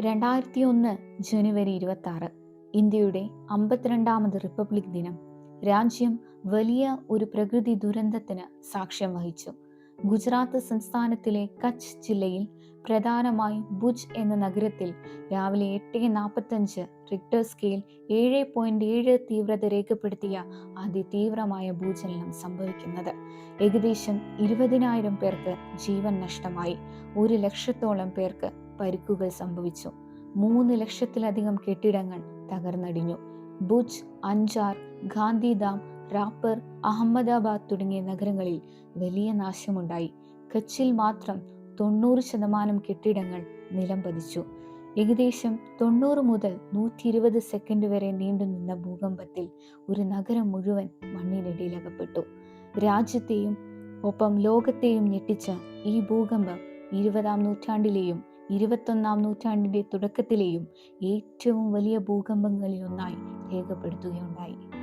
രണ്ടായിരത്തി ഒന്ന് ജനുവരി ഇരുപത്തി ആറ് ഇന്ത്യയുടെ അമ്പത്തിരണ്ടാമത് റിപ്പബ്ലിക് ദിനം. രാജ്യം വലിയ ഒരു പ്രകൃതി ദുരന്തത്തിന് സാക്ഷ്യം വഹിച്ചു. ഗുജറാത്ത് സംസ്ഥാനത്തിലെ കച്ച് ജില്ലയിൽ പ്രധാനമായും ഭുജ് എന്ന നഗരത്തിൽ രാവിലെ എട്ട് നാൽപ്പത്തഞ്ച് റിക്ടർ സ്കെയിൽ ഏഴ് പോയിന്റ് ഏഴ് തീവ്രത രേഖപ്പെടുത്തിയ അതിതീവ്രമായ ഭൂചലനം സംഭവിക്കുന്നത്. ഏകദേശം ഇരുപതിനായിരം പേർക്ക് ജീവൻ നഷ്ടമായി. ഒരു ലക്ഷത്തോളം പേർക്ക് പരിക്കുകൾ സംഭവിച്ചു. മൂന്ന് ലക്ഷത്തിലധികം കെട്ടിടങ്ങൾ തകർന്നടിഞ്ഞു. ഭുജ് അഞ്ചാർ ഗാന്ധിധാം റാപ്പർ അഹമ്മദാബാദ് തുടങ്ങിയ നഗരങ്ങളിൽ വലിയ നാശമുണ്ടായി. കച്ചിൽ മാത്രം തൊണ്ണൂറ് ശതമാനം കെട്ടിടങ്ങൾ നിലം പതിച്ചു. ഏകദേശം തൊണ്ണൂറ് മുതൽ നൂറ്റി ഇരുപത് സെക്കൻഡ് വരെ നീണ്ടുനിന്ന ഭൂകമ്പത്തിൽ ഒരു നഗരം മുഴുവൻ മണ്ണിനടിയിലകപ്പെട്ടു. രാജ്യത്തെയും ഒപ്പം ലോകത്തെയും ഞെട്ടിച്ച ഈ ഭൂകമ്പം ഇരുപതാം നൂറ്റാണ്ടിലെയും ഇരുപത്തൊന്നാം നൂറ്റാണ്ടിന്റെ തുടക്കത്തിലെയും ഏറ്റവും വലിയ ഭൂകമ്പങ്ങളിലൊന്നായി രേഖപ്പെടുത്തുകയുണ്ടായി.